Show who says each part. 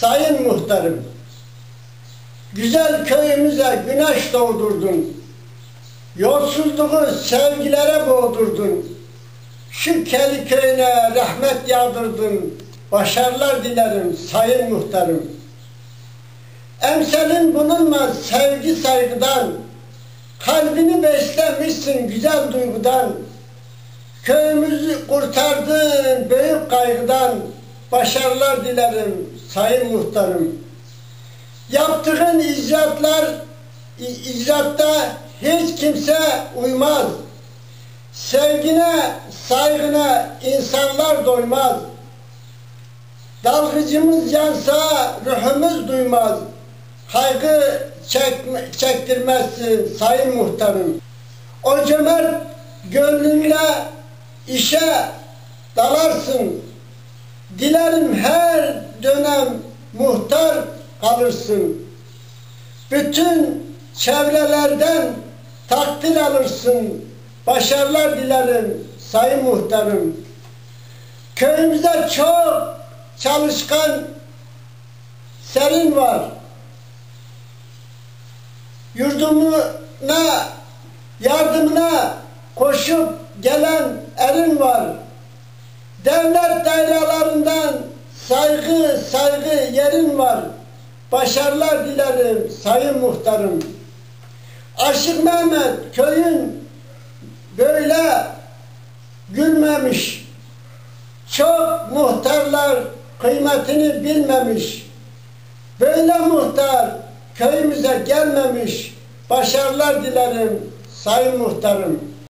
Speaker 1: sayın muhtarım, güzel köyümüze güneş doğdurdun. Yolsuzluğu sevgilere boğdurdun. Şu Keli köyüne rahmet yağdırdın. Başarılar dilerim sayın muhtarım. Emselin bulunmaz sevgi saygıdan. Kalbini beslemişsin güzel duygudan. Köyümüzü kurtardın büyük kaygıdan. Başarılar dilerim sayın muhtarım. Yaptığın icraatlar, icraatta hiç kimse uymaz. Sevgine, saygına insanlar doymaz. Dalgıcımız yansa ruhumuz duymaz. Kaygı çekme, çektirmezsin sayın muhtarım. O cömert gönlünle işe dalarsın. Dilerim her dönem muhtar kalırsın. Bütün çevrelerden takdir alırsın. Başarılar dilerim sayın muhtarım. Köyümüzde çok çalışkan serin var. Yurdumuna, yardımına koşup gelen erin var. Devlet dairelerinden saygı, saygı yerin var. Başarılar dilerim sayın muhtarım. Aşık Mehmet köyün böyle gülmemiş. Çok muhtarlar kıymetini bilmemiş. Böyle muhtar köyümüze gelmemiş. Başarılar dilerim sayın muhtarım.